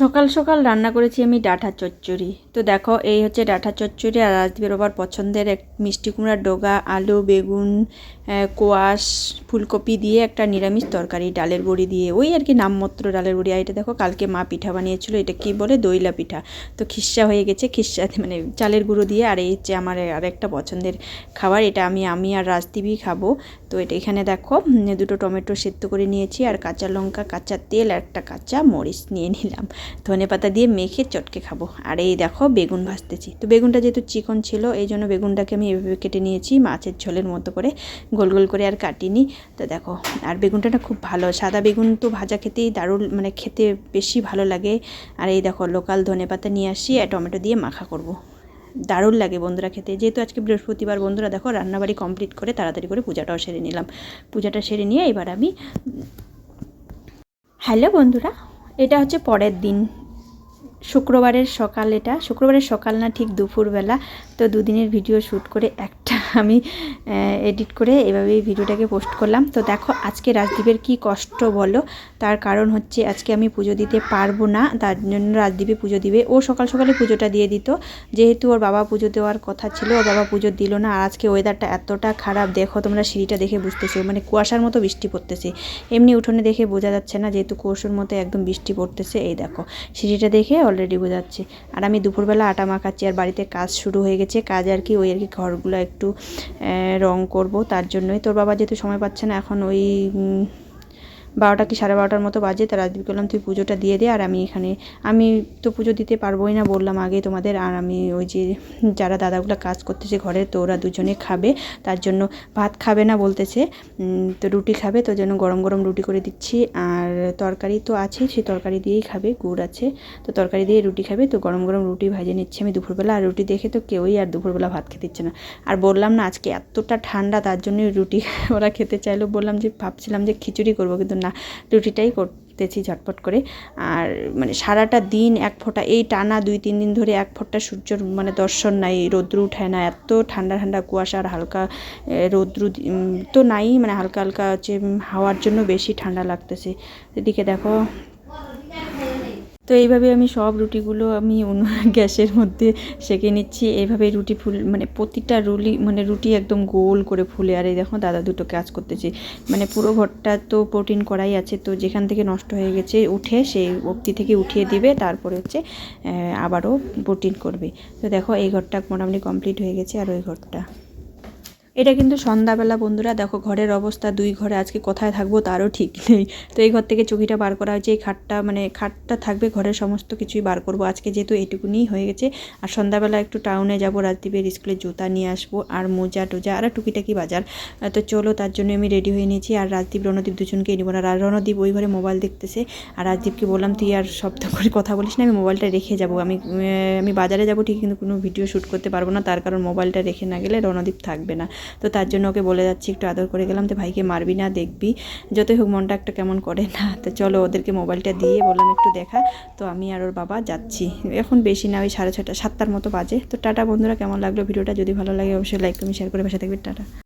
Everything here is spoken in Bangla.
সকাল সকাল রান্না করেছি আমি ডাঁটা চচ্চড়ি। তো দেখো, এই হচ্ছে ডাঁটা চচ্চড়ি আর রাজদীপের বাবার পছন্দের এক মিষ্টি কুমড়ার ডগা, আলু, বেগুন কোয়াশ, ফুলকপি দিয়ে একটা নিরামিষ তরকারি, ডালের বড়ি দিয়ে। ওই আর কি নামমাত্র ডালের বড়ি। আর এটা দেখো, কালকে মা পিঠা বানিয়েছিল, এটা কি বলে? দইলা পিঠা। তো খিস্সা হয়ে গেছে খিস্সা মানে চালের গুঁড়ো দিয়ে। আর এই হচ্ছে আমার আরেকটা পছন্দের খাবার, এটা আমি আমি আর রাজদীপই খাব। তো এটা এখানে দেখো দুটো টমেটো সেদ্ধ করে নিয়েছি আর কাঁচা লঙ্কা, কাঁচা তেল আর একটা কাঁচা মরিচ নিয়ে নিলাম। ধনে পাতা দিয়ে মেখে চটকে খাব। আর এই দেখো, বেগুন ভাজতেছি। তো বেগুনটা যেহেতু চিকন ছিল, এই জন্য বেগুনটাকে আমি এভাবে কেটে নিয়েছি মাছের ঝোলের মতো করে, গোল গোল করে আর কাটিনি। তো দেখো, আর বেগুনটা খুব ভালো, সাদা বেগুন তো ভাজা খেতেই দারুণ মানে খেতে বেশি ভালো লাগে। আর এই দেখো, লোকাল ধনে পাতা নিয়ে আসি আর টমেটো দিয়ে মাখা করব। দারুণ লাগে বন্ধুরা খেতে। যেহেতু আজকে বৃহস্পতিবার বন্ধুরা, দেখো রান্নাবাড়ি কমপ্লিট করে তাড়াতাড়ি করে পূজাটাও সেরে নিলাম। পূজাটা সেরে নিয়ে এবার আমি হ্যালো বন্ধুরা, এটা হচ্ছে পরের দিন। শুক্রবারের সকাল এটা। শুক্রবারের সকাল না ঠিক দুপুরবেলা। তো দুদিনের ভিডিও শ্যুট করে একটা আমি এডিট করে এভাবেই ভিডিওটাকে পোস্ট করলাম। তো দেখো আজকে রাজদীপের কি কষ্ট বলো? তার কারণ হচ্ছে আজকে আমি পুজো দিতে পারব না, তার জন্য রাজদীপে পুজো দিবে। ও সকাল সকালে পুজোটা দিয়ে দিত, যেহেতু ওর বাবা পুজো দেওয়ার কথা ছিল, ওর বাবা পুজো দিল না। আর আজকে ওয়েদারটা এতটা খারাপ, দেখো তোমরা সিঁড়িটা দেখে বুঝতেছো মানে কুয়াশার মতো বৃষ্টি পড়তেছে। এমনি উঠোনে দেখে বোঝা যাচ্ছে না, যেহেতু কুয়াশার মতো একদম বৃষ্টি পড়তেছে। এই দেখো, সিঁড়িটা দেখে অলরেডি বোঝাচ্ছে। আর আমি দুপুরবেলা আটা মাখাচ্ছি, আর বাড়িতে কাজ শুরু হয়ে গেছে, কাজ আর কি, ওই আর কি ঘরগুলো একটু রং করব তার জন্যই। তোর বাবা যেহেতু সময় পাচ্ছে না এখন ওই বারোটা কি সাড়ে বারোটার মতো বাজে, তার রাজদীপ বললাম, তুই পুজোটা দিয়ে দে আর আমি এখানে, আমি তো পুজো দিতে পারবোই না বললাম আগে তোমাদের, আর আমি ওই যে যারা দাদাগুলো কাজ করতেছে ঘরে, তো ওরা দুজনে খাবে, তার জন্য ভাত খাবে না বলতেছে তো রুটি খাবে, তো জন্য গরম গরম রুটি করে দিচ্ছি, আর তরকারি তো আছেই সেই তরকারি দিয়েই খাবে, গুড় আছে, তো তরকারি দিয়ে রুটি খাবে, তো গরম গরম রুটি ভাজে নিচ্ছি আমি দুপুরবেলা, আর রুটি দেখে তো কেউই আর দুপুরবেলা ভাত খেতে ইচ্ছে না, আর বললাম না, আজকে এতটা ঠান্ডা, তার জন্যই রুটি ওরা খেতে চাইলো, বললাম যে, ভাবছিলাম যে খিচুড়ি করব, কিন্তু না রুটিটাই করতেছি ঝটপট করে। আর মানে সারাটা দিন এক ফোঁটা, এই টানা দুই, তিন দিন ধরে এক ফোঁটা সূর্যর মানে দর্শন নাই, রৌদ্র উঠায় না, এত ঠান্ডা ঠান্ডা কুয়াশা আর হালকা রৌদ্র তো নাই মানে হালকা হালকা হচ্ছে হাওয়ার জন্য বেশি ঠান্ডা লাগতেছে। এদিকে দেখো তো এইভাবে আমি সব রুটিগুলো আমি অন্য গ্যাসের মধ্যে সেঁকে নিচ্ছি। এইভাবে রুটি ফুল মানে প্রতিটা রুলি মানে রুটি একদম গোল করে ফুলে। আর এই দেখো দাদা দুটো কাজ করতেছে। মানে পুরো ঘরটা তো প্রোটিন করাই আছে, তো যেখান থেকে নষ্ট হয়ে গেছে উঠে, সেই অবধি থেকে উঠিয়ে দিবে। তারপরে হচ্ছে আবারও প্রোটিন করবে। তো দেখো এই ঘরটা মোটামুটি কমপ্লিট হয়ে গেছে, আর ওই ঘরটা। এটা কিন্তু সন্ধ্যাবেলা, বন্ধুরা। দেখো, ঘরের অবস্থা, দুই ঘরে আজকে কোথায় থাকব তারও ঠিক নেই। তো এই ঘর থেকে চকিটা বার করা হয়েছে এই খাটটা মানে খাটটা থাকবে, ঘরের সমস্ত কিছুই বার করব। আজকে যেহেতু এইটুকুনি হয়ে গেছে। আর সন্ধ্যাবেলা একটু টাউনে যাব, রাজদীপের স্কুলে জুতা নিয়ে আসব আর মোজা টোজা আর টুকিটাকি বাজার। তো চলো, তার জন্য আমি রেডি হয়ে নিয়েছি। আর রাজদীপ, রণদীপ দুজনকেই নিব না। আর রণদীপ ওই ঘরে মোবাইল দেখতেছে। আর রাজদীপকে বললাম, তুই আর শব্দ করে কথা বলিস না, আমি মোবাইলটা রেখে যাব। আমি আমি বাজারে যাব ঠিক, কিন্তু কোনো ভিডিও শ্যুট করতে পারব না। তার কারণ মোবাইলটা রেখে না গেলে রণদীপ থাকবে না। তো তার জন্য ওকে বলে যাচ্ছি, একটু আদর করে গেলাম তো ভাইকে মারবি না, দেখবি। যতই হোক মনটা একটা কেমন করে না, তো চলো ওদেরকে মোবাইলটা দিয়ে বললাম একটু দেখা। তো আমি আর ওর বাবা যাচ্ছি। এখন বেশি না, ওই সাড়ে ছটা সাতটার মতো বাজে। তো টাটা বন্ধুরা, কেমন লাগল ভিডিওটা? যদি ভালো লাগে অবশ্যই লাইক কমেন্ট শেয়ার করে বসে থাকবে। টাটা।